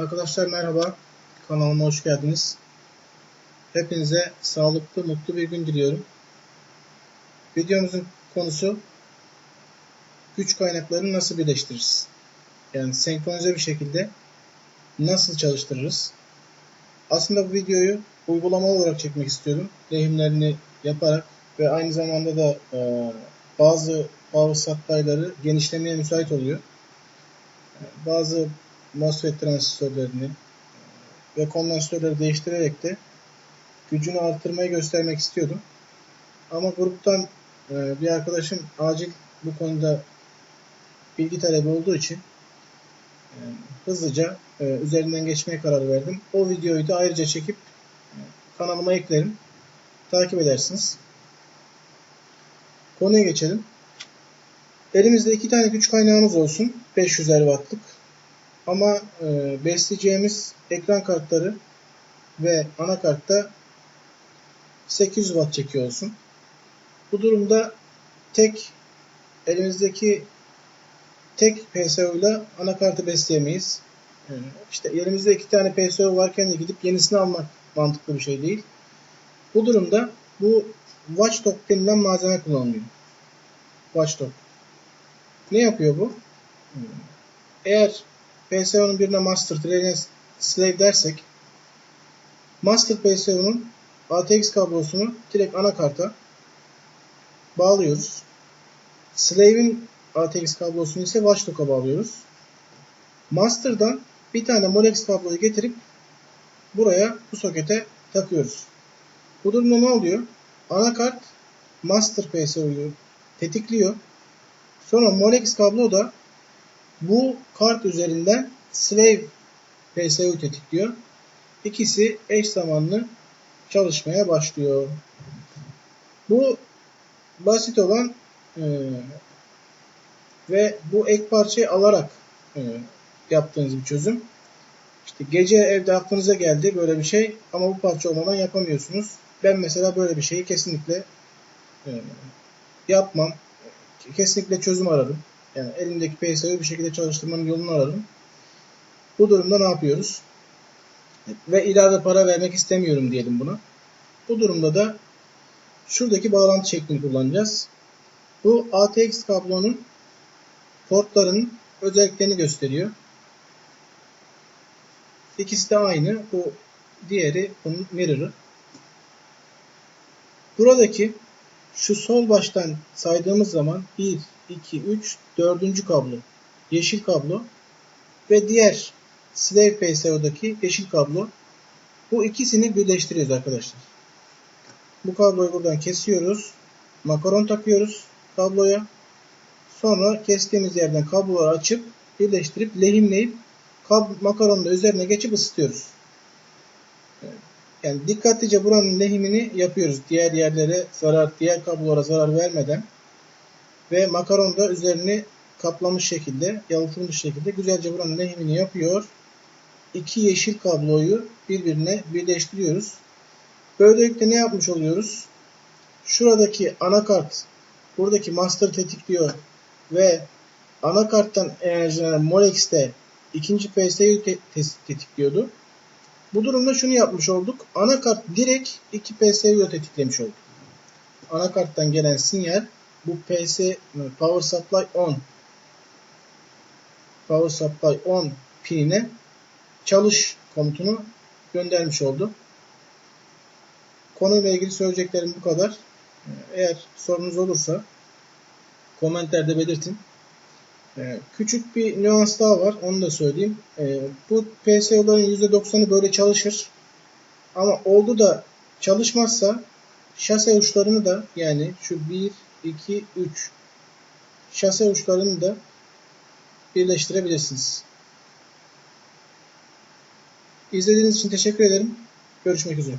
Arkadaşlar merhaba. Kanalıma hoş geldiniz. Hepinize sağlıklı, mutlu bir gün diliyorum. Videomuzun konusu güç kaynaklarını nasıl birleştiririz? Yani senkronize bir şekilde nasıl çalıştırırız? Aslında bu videoyu uygulama olarak çekmek istiyorum. Lehimlerini yaparak ve aynı zamanda da e, bazı power supply'ları genişlemeye müsait oluyor. Bazı MOSFET transistörlerini ve kondansatörleri değiştirerek de gücünü artırmayı göstermek istiyordum. Ama gruptan e, bir arkadaşım acil bu konuda bilgi talebi olduğu için e, hızlıca e, üzerinden geçmeye karar verdim. O videoyu da ayrıca çekip kanalıma eklerim. Takip edersiniz. Konuya geçelim. Elimizde iki tane güç kaynağımız olsun. 500 wattlık. Ama e, besleyeceğimiz ekran kartları ve anakartta 800 watt çekiyor olsun. Bu durumda tek elimizdeki tek PSO ile anakartı besleyemeyiz. Yani işte elimizde iki tane PSO varken de gidip yenisini almak mantıklı bir şey değil. Bu durumda bu Watchdog denilen malzeme kullanılıyor. Watchdog. Ne yapıyor bu? Eğer PSO'nun birine master, diğerine slave dersek master PSO'nun ATX kablosunu direkt anakarta bağlıyoruz. Slave'in ATX kablosunu ise watchdog'a bağlıyoruz. Master'dan bir tane Molex kabloyu getirip buraya bu sokete takıyoruz. Bu durumda ne oluyor? Anakart master PSO'yu tetikliyor. Sonra Molex kablo da bu kart üzerinden slave PSU tetikliyor. İkisi eş zamanlı çalışmaya başlıyor. Bu basit olan e, ve bu ek parçayı alarak e, yaptığınız bir çözüm. İşte gece evde aklınıza geldi böyle bir şey ama bu parça olmadan yapamıyorsunuz. Ben mesela böyle bir şeyi kesinlikle e, yapmam. Kesinlikle çözüm aradım. Yani elimdeki PSU'yu bir şekilde çalıştırmanın yolunu aradım. Bu durumda ne yapıyoruz? Ve ilave para vermek istemiyorum diyelim buna. Bu durumda da şuradaki bağlantı şeklini kullanacağız. Bu ATX kablonun portlarının özelliklerini gösteriyor. İkisi de aynı. Bu diğeri bunun mirror'ı. Buradaki şu sol baştan saydığımız zaman 1, 2, 3, 4. kablo yeşil kablo ve diğer slave PSO'daki yeşil kablo bu ikisini birleştiriyoruz arkadaşlar. Bu kabloyu buradan kesiyoruz. Makaron takıyoruz kabloya. Sonra kestiğimiz yerden kabloları açıp birleştirip lehimleyip makaronu da üzerine geçip ısıtıyoruz. Yani dikkatlice buranın lehimini yapıyoruz. Diğer yerlere zarar, diğer kablolara zarar vermeden ve makaron da üzerini kaplamış şekilde, yalıtılmış şekilde güzelce buranın lehimini yapıyor. İki yeşil kabloyu birbirine birleştiriyoruz. Böylelikle ne yapmış oluyoruz? Şuradaki anakart, buradaki master tetikliyor ve anakarttan enerjilenen Molex'te ikinci PSU tetikliyordu. Bu durumda şunu yapmış olduk. Anakart direkt iki PSU tetiklemiş olduk. Anakarttan gelen sinyal bu PS Power Supply on Power Supply on pinine çalış komutunu göndermiş oldu. Konuyla ilgili söyleyeceklerim bu kadar. Eğer sorunuz olursa komentlerde belirtin. Ee, küçük bir nüans daha var. Onu da söyleyeyim. Ee, bu PSO'ların %90'ı böyle çalışır. Ama oldu da çalışmazsa şase uçlarını da yani şu 1, 2, 3 şase uçlarını da birleştirebilirsiniz. İzlediğiniz için teşekkür ederim. Görüşmek üzere.